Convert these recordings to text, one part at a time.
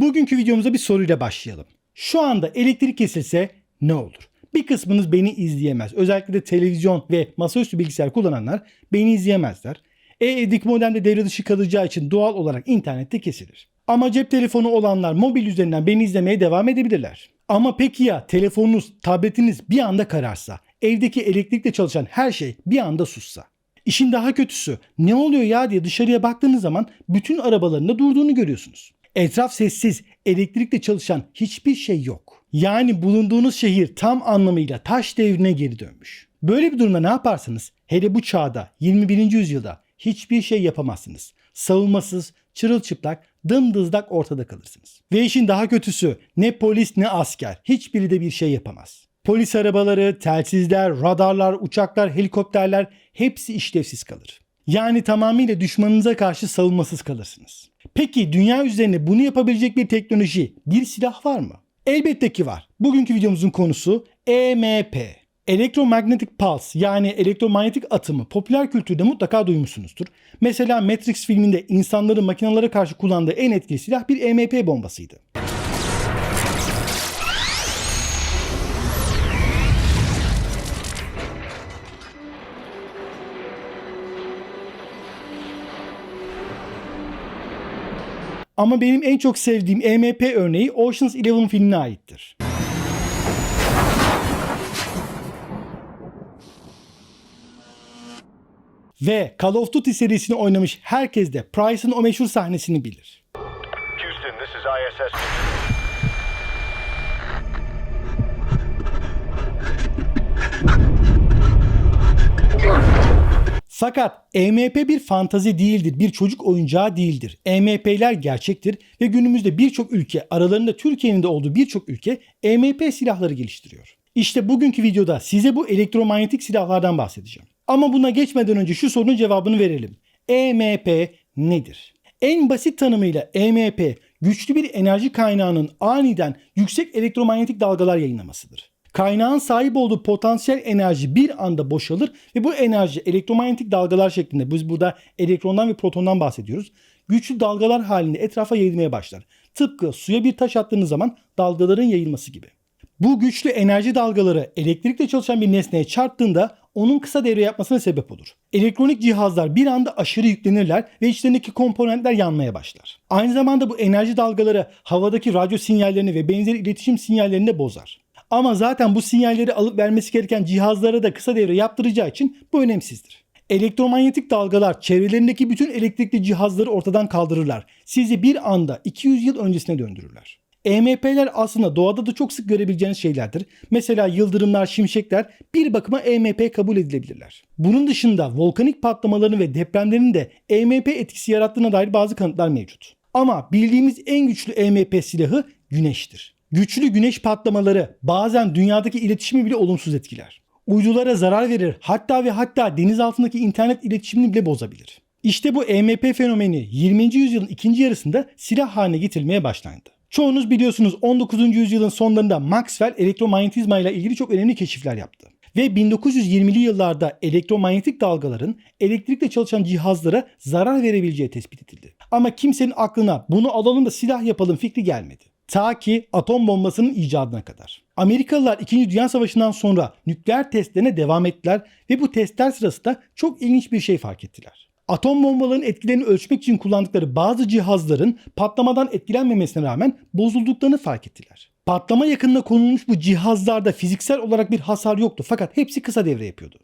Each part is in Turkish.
Bugünkü videomuza bir soruyla başlayalım. Şu anda elektrik kesilse ne olur? Bir kısmınız beni izleyemez. Özellikle de televizyon ve masaüstü bilgisayar kullananlar beni izleyemezler. E evdeki modemde devre dışı kalacağı için doğal olarak internette kesilir. Ama cep telefonu olanlar mobil üzerinden beni izlemeye devam edebilirler. Ama peki ya telefonunuz, tabletiniz bir anda kararsa, evdeki elektrikle çalışan her şey bir anda sussa? İşin daha kötüsü ne oluyor ya diye dışarıya baktığınız zaman bütün arabaların da durduğunu görüyorsunuz. Etraf sessiz, elektrikle çalışan hiçbir şey yok. Yani bulunduğunuz şehir tam anlamıyla taş devrine geri dönmüş. Böyle bir durumda ne yaparsınız? Hele bu çağda 21. yüzyılda hiçbir şey yapamazsınız. Savunmasız, çırılçıplak, dımdızlak ortada kalırsınız. Ve işin daha kötüsü ne polis ne asker hiçbiri de bir şey yapamaz. Polis arabaları, telsizler, radarlar, uçaklar, helikopterler hepsi işlevsiz kalır. Yani tamamıyla düşmanınıza karşı savunmasız kalırsınız. Peki dünya üzerinde bunu yapabilecek bir teknoloji, bir silah var mı? Elbette ki var. Bugünkü videomuzun konusu EMP. Electromagnetic Pulse yani elektromanyetik atımı popüler kültürde mutlaka duymuşsunuzdur. Mesela Matrix filminde insanların makinalara karşı kullandığı en etkili silah bir EMP bombasıydı. Ama benim en çok sevdiğim EMP örneği Ocean's Eleven filmine aittir. Ve Call of Duty serisini oynamış herkes de Price'ın o meşhur sahnesini bilir. Houston, this is ISS. Fakat EMP bir fantazi değildir, bir çocuk oyuncağı değildir. EMP'ler gerçektir ve günümüzde birçok ülke, aralarında Türkiye'nin de olduğu birçok ülke EMP silahları geliştiriyor. İşte bugünkü videoda size bu elektromanyetik silahlardan bahsedeceğim. Ama buna geçmeden önce şu sorunun cevabını verelim. EMP nedir? En basit tanımıyla EMP güçlü bir enerji kaynağının aniden yüksek elektromanyetik dalgalar yayınlamasıdır. Kaynağın sahip olduğu potansiyel enerji bir anda boşalır ve bu enerji elektromanyetik dalgalar şeklinde biz burada elektrondan ve protondan bahsediyoruz. Güçlü dalgalar halinde etrafa yayılmaya başlar. Tıpkı suya bir taş attığınız zaman dalgaların yayılması gibi. Bu güçlü enerji dalgaları elektrikle çalışan bir nesneye çarptığında onun kısa devre yapmasına sebep olur. Elektronik cihazlar bir anda aşırı yüklenirler ve içlerindeki komponentler yanmaya başlar. Aynı zamanda bu enerji dalgaları havadaki radyo sinyallerini ve benzeri iletişim sinyallerini de bozar. Ama zaten bu sinyalleri alıp vermesi gereken cihazlara da kısa devre yaptıracağı için bu önemsizdir. Elektromanyetik dalgalar çevrelerindeki bütün elektrikli cihazları ortadan kaldırırlar. Sizi bir anda 200 yıl öncesine döndürürler. EMP'ler aslında doğada da çok sık görebileceğiniz şeylerdir. Mesela yıldırımlar, şimşekler bir bakıma EMP kabul edilebilirler. Bunun dışında volkanik patlamaların ve depremlerin de EMP etkisi yarattığına dair bazı kanıtlar mevcut. Ama bildiğimiz en güçlü EMP silahı güneştir. Güçlü güneş patlamaları bazen dünyadaki iletişimi bile olumsuz etkiler. Uydulara zarar verir hatta ve hatta deniz altındaki internet iletişimini bile bozabilir. İşte bu EMP fenomeni 20. yüzyılın ikinci yarısında silah haline getirilmeye başlandı. Çoğunuz biliyorsunuz 19. yüzyılın sonlarında Maxwell elektromanyetizma ile ilgili çok önemli keşifler yaptı. Ve 1920'li yıllarda elektromanyetik dalgaların elektrikle çalışan cihazlara zarar verebileceği tespit edildi. Ama kimsenin aklına bunu alalım da silah yapalım fikri gelmedi. Ta ki atom bombasının icadına kadar. Amerikalılar 2. Dünya Savaşı'ndan sonra nükleer testlerine devam ettiler ve bu testler sırasında çok ilginç bir şey fark ettiler. Atom bombalarının etkilerini ölçmek için kullandıkları bazı cihazların patlamadan etkilenmemesine rağmen bozulduklarını fark ettiler. Patlama yakınına konulmuş bu cihazlarda fiziksel olarak bir hasar yoktu fakat hepsi kısa devre yapıyordu.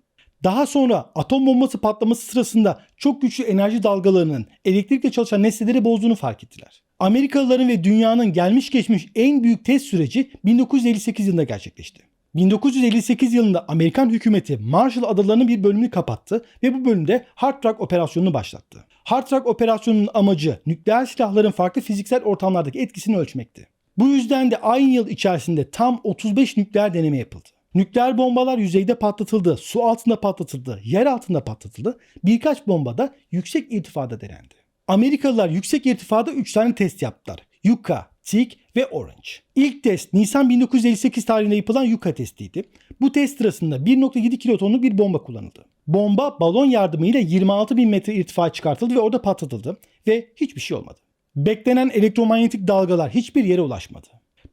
Daha sonra atom bombası patlaması sırasında çok güçlü enerji dalgalarının elektrikle çalışan nesneleri bozduğunu fark ettiler. Amerikalıların ve dünyanın gelmiş geçmiş en büyük test süreci 1958 yılında gerçekleşti. 1958 yılında Amerikan hükümeti Marshall Adaları'nın bir bölümünü kapattı ve bu bölümde Hard Rock operasyonunu başlattı. Hard Rock operasyonunun amacı nükleer silahların farklı fiziksel ortamlardaki etkisini ölçmekti. Bu yüzden de aynı yıl içerisinde tam 35 nükleer deneme yapıldı. Nükleer bombalar yüzeyde patlatıldı, su altında patlatıldı, yer altında patlatıldı. Birkaç bomba da yüksek irtifada denendi. Amerikalılar yüksek irtifada 3 tane test yaptılar. Yucca, Tik ve Orange. İlk test Nisan 1958 tarihinde yapılan Yucca testiydi. Bu test sırasında 1.7 kilotonluk bir bomba kullanıldı. Bomba balon yardımıyla 26 bin metre irtifa çıkartıldı ve orada patlatıldı ve hiçbir şey olmadı. Beklenen elektromanyetik dalgalar hiçbir yere ulaşmadı.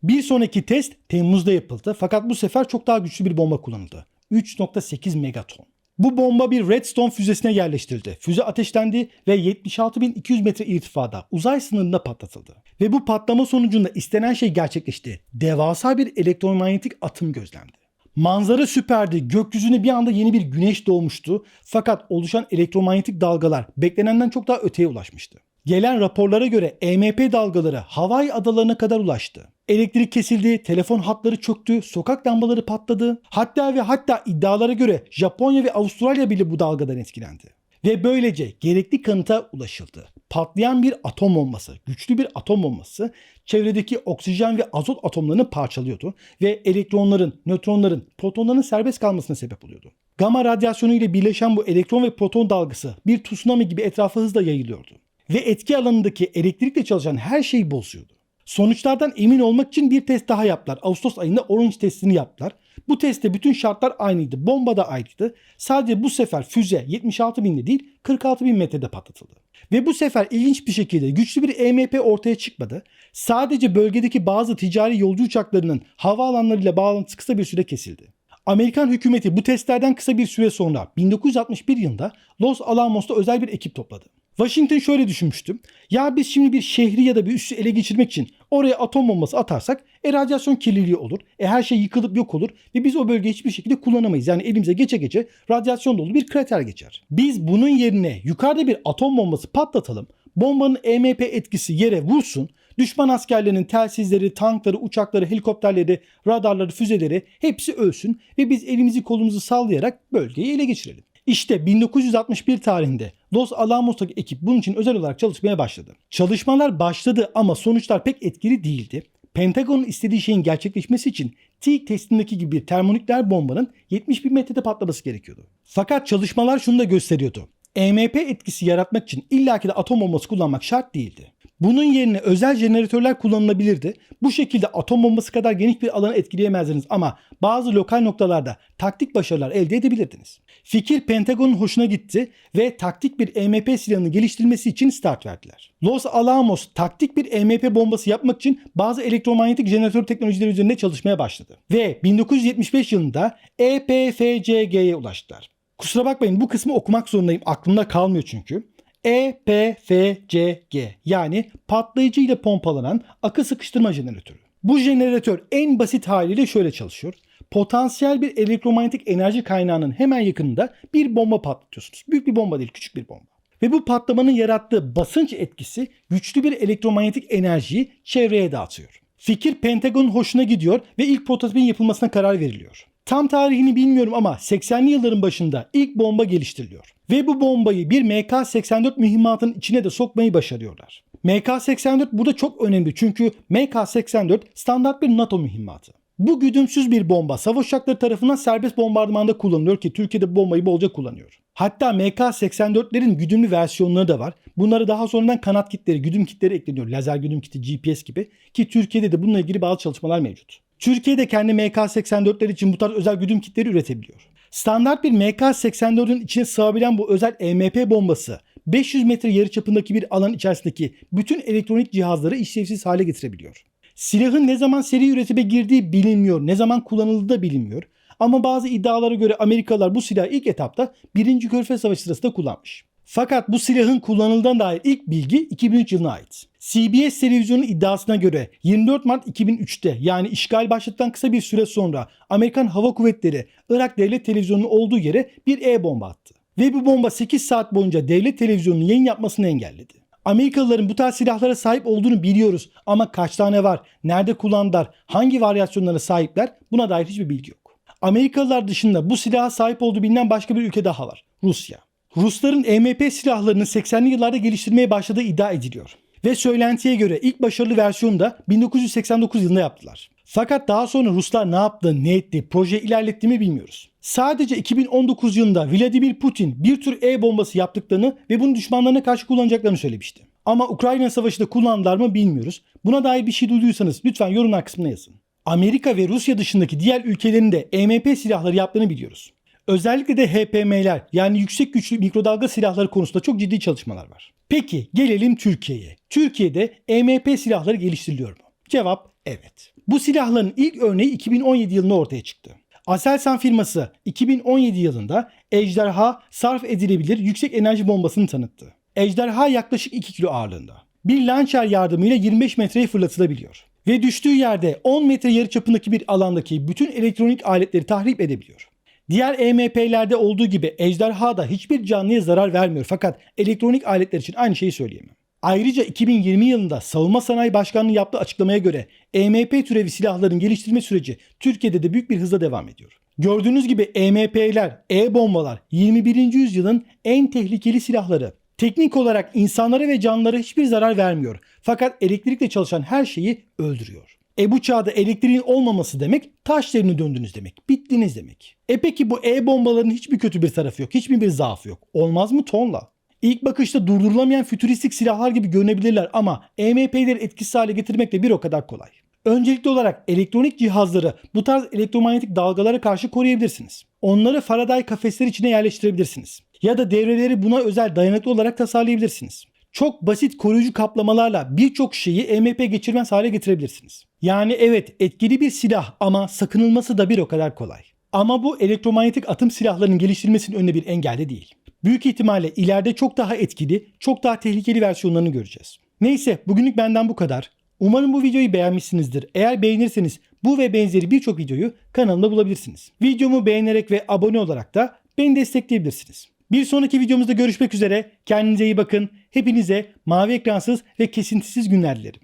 Bir sonraki test Temmuz'da yapıldı fakat bu sefer çok daha güçlü bir bomba kullanıldı. 3.8 megaton. Bu bomba bir Redstone füzesine yerleştirildi. Füze ateşlendi ve 76.200 metre irtifada uzay sınırında patlatıldı. Ve bu patlama sonucunda istenen şey gerçekleşti. Devasa bir elektromanyetik atım gözlendi. Manzara süperdi. Gökyüzüne bir anda yeni bir güneş doğmuştu. Fakat oluşan elektromanyetik dalgalar beklenenden çok daha öteye ulaşmıştı. Gelen raporlara göre EMP dalgaları Hawaii adalarına kadar ulaştı. Elektrik kesildi, telefon hatları çöktü, sokak lambaları patladı. Hatta ve hatta iddialara göre Japonya ve Avustralya bile bu dalgadan etkilendi. Ve böylece gerekli kanıta ulaşıldı. Patlayan bir atom bombası, güçlü bir atom bombası çevredeki oksijen ve azot atomlarını parçalıyordu ve elektronların, nötronların, protonların serbest kalmasına sebep oluyordu. Gama radyasyonu ile birleşen bu elektron ve proton dalgası bir tsunami gibi etrafa hızla yayılıyordu. Ve etki alanındaki elektrikle çalışan her şeyi bozuyordu. Sonuçlardan emin olmak için bir test daha yaptılar. Ağustos ayında Orange testini yaptılar. Bu testte bütün şartlar aynıydı. Bomba da aynıydı. Sadece bu sefer füze 76 binde değil 46 bin metrede patlatıldı. Ve bu sefer ilginç bir şekilde güçlü bir EMP ortaya çıkmadı. Sadece bölgedeki bazı ticari yolcu uçaklarının havaalanlarıyla bağlantısı kısa bir süre kesildi. Amerikan hükümeti bu testlerden kısa bir süre sonra 1961 yılında Los Alamos'ta özel bir ekip topladı. Washington şöyle düşünmüştü. Ya biz şimdi bir şehri ya da bir üssü ele geçirmek için oraya atom bombası atarsak e radyasyon kirliliği olur. E her şey yıkılıp yok olur ve biz o bölgeyi hiçbir şekilde kullanamayız. Yani elimize geçe geçe radyasyon dolu bir krater geçer. Biz bunun yerine yukarıda bir atom bombası patlatalım. Bombanın EMP etkisi yere vursun. Düşman askerlerinin telsizleri, tankları, uçakları, helikopterleri, radarları, füzeleri hepsi ölsün ve biz elimizi kolumuzu sallayarak bölgeyi ele geçirelim. İşte 1961 tarihinde Los Alamos'taki ekip bunun için özel olarak çalışmaya başladı. Çalışmalar başladı ama sonuçlar pek etkili değildi. Pentagon'un istediği şeyin gerçekleşmesi için TİK testindeki gibi bir termonükleer bombanın 70 bin metrede patlaması gerekiyordu. Fakat çalışmalar şunu da gösteriyordu. EMP etkisi yaratmak için illaki de atom bombası kullanmak şart değildi. Bunun yerine özel jeneratörler kullanılabilirdi. Bu şekilde atom bombası kadar geniş bir alanı etkileyemezdiniz ama bazı lokal noktalarda taktik başarılar elde edebilirdiniz. Fikir Pentagon'un hoşuna gitti ve taktik bir EMP silahını geliştirmesi için start verdiler. Los Alamos taktik bir EMP bombası yapmak için bazı elektromanyetik jeneratör teknolojileri üzerinde çalışmaya başladı. Ve 1975 yılında EPFCG'ye ulaştılar. Kusura bakmayın bu kısmı okumak zorundayım. Aklımda kalmıyor çünkü. EPFCG yani patlayıcı ile pompalanan akı sıkıştırma jeneratörü. Bu jeneratör en basit haliyle şöyle çalışıyor. Potansiyel bir elektromanyetik enerji kaynağının hemen yakınında bir bomba patlatıyorsunuz. Büyük bir bomba değil, küçük bir bomba. Ve bu patlamanın yarattığı basınç etkisi güçlü bir elektromanyetik enerjiyi çevreye dağıtıyor. Fikir Pentagon'un hoşuna gidiyor ve ilk prototipin yapılmasına karar veriliyor. Tam tarihini bilmiyorum ama 80'li yılların başında ilk bomba geliştiriliyor. Ve bu bombayı bir MK-84 mühimmatının içine de sokmayı başarıyorlar. MK-84 burada çok önemli çünkü MK-84 standart bir NATO mühimmatı. Bu güdümsüz bir bomba savaş uçakları tarafından serbest bombardımanda kullanılıyor ki Türkiye'de bu bombayı bolca kullanıyor. Hatta MK-84'lerin güdümlü versiyonları da var. Bunlara daha sonradan kanat kitleri, güdüm kitleri ekleniyor. Lazer güdüm kiti, GPS gibi ki Türkiye'de de bununla ilgili bazı çalışmalar mevcut. Türkiye'de kendi MK-84'ler için bu tarz özel güdüm kitleri üretebiliyor. Standart bir MK-84'ün içine sığabilen bu özel EMP bombası 500 metre yarıçapındaki bir alan içerisindeki bütün elektronik cihazları işlevsiz hale getirebiliyor. Silahın ne zaman seri üretime girdiği bilinmiyor, ne zaman kullanıldığı da bilinmiyor. Ama bazı iddialara göre Amerikalılar bu silahı ilk etapta 1. Körfez Savaşı sırasında kullanmış. Fakat bu silahın kullanıldığına dair ilk bilgi 2003 yılına ait. CBS televizyonun iddiasına göre 24 Mart 2003'te yani işgal başladıktan kısa bir süre sonra Amerikan Hava Kuvvetleri Irak Devlet Televizyonu'nun olduğu yere bir E-bomba attı. Ve bu bomba 8 saat boyunca devlet televizyonunun yayın yapmasını engelledi. Amerikalıların bu tarz silahlara sahip olduğunu biliyoruz ama kaç tane var, nerede kullandılar, hangi varyasyonlara sahipler buna dair hiçbir bilgi yok. Amerikalılar dışında bu silaha sahip olduğu bilinen başka bir ülke daha var. Rusya. Rusların EMP silahlarını 80'li yıllarda geliştirmeye başladığı iddia ediliyor. Ve söylentiye göre ilk başarılı versiyonu da 1989 yılında yaptılar. Fakat daha sonra Ruslar ne yaptı, ne etti, proje ilerletti mi bilmiyoruz. Sadece 2019 yılında Vladimir Putin bir tür E-bombası yaptıklarını ve bunu düşmanlarına karşı kullanacaklarını söylemişti. Ama Ukrayna Savaşı'nda kullandılar mı bilmiyoruz. Buna dair bir şey duyduysanız lütfen yorumlar kısmına yazın. Amerika ve Rusya dışındaki diğer ülkelerin de EMP silahları yaptığını biliyoruz. Özellikle de HPM'ler yani yüksek güçlü mikrodalga silahları konusunda çok ciddi çalışmalar var. Peki gelelim Türkiye'ye. Türkiye'de EMP silahları geliştiriliyor mu? Cevap evet. Bu silahların ilk örneği 2017 yılında ortaya çıktı. Aselsan firması 2017 yılında Ejderha sarf edilebilir yüksek enerji bombasını tanıttı. Ejderha yaklaşık 2 kilo ağırlığında. Bir launcher yardımıyla 25 metreye fırlatılabiliyor. Ve düştüğü yerde 10 metre yarıçapındaki bir alandaki bütün elektronik aletleri tahrip edebiliyor. Diğer EMP'lerde olduğu gibi Ejderha da hiçbir canlıya zarar vermiyor fakat elektronik aletler için aynı şeyi söyleyemem. Ayrıca 2020 yılında Savunma Sanayi Başkanlığı yaptığı açıklamaya göre EMP türevi silahların geliştirme süreci Türkiye'de de büyük bir hızla devam ediyor. Gördüğünüz gibi EMP'ler, E-bombalar 21. yüzyılın en tehlikeli silahları. Teknik olarak insanlara ve canlılara hiçbir zarar vermiyor. Fakat elektrikle çalışan her şeyi öldürüyor. E bu çağda elektriğin olmaması demek taş devrine döndünüz demek. Bittiniz demek. E peki bu E-bombaların hiçbir kötü bir tarafı yok. Hiçbir bir zaafı yok. Olmaz mı tonla? İlk bakışta durdurulamayan fütüristik silahlar gibi görünebilirler ama EMP'leri etkisiz hale getirmek de bir o kadar kolay. Öncelikli olarak elektronik cihazları bu tarz elektromanyetik dalgalara karşı koruyabilirsiniz. Onları Faraday kafesler içine yerleştirebilirsiniz. Ya da devreleri buna özel dayanıklı olarak tasarlayabilirsiniz. Çok basit koruyucu kaplamalarla birçok şeyi EMP geçirmez hale getirebilirsiniz. Yani evet etkili bir silah ama sakınılması da bir o kadar kolay. Ama bu elektromanyetik atım silahlarının geliştirilmesinin önüne bir engel de değil. Büyük ihtimalle ileride çok daha etkili, çok daha tehlikeli versiyonlarını göreceğiz. Neyse bugünlük benden bu kadar. Umarım bu videoyu beğenmişsinizdir. Eğer beğenirseniz bu ve benzeri birçok videoyu kanalımda bulabilirsiniz. Videomu beğenerek ve abone olarak da beni destekleyebilirsiniz. Bir sonraki videomuzda görüşmek üzere. Kendinize iyi bakın. Hepinize mavi ekransız ve kesintisiz günler dilerim.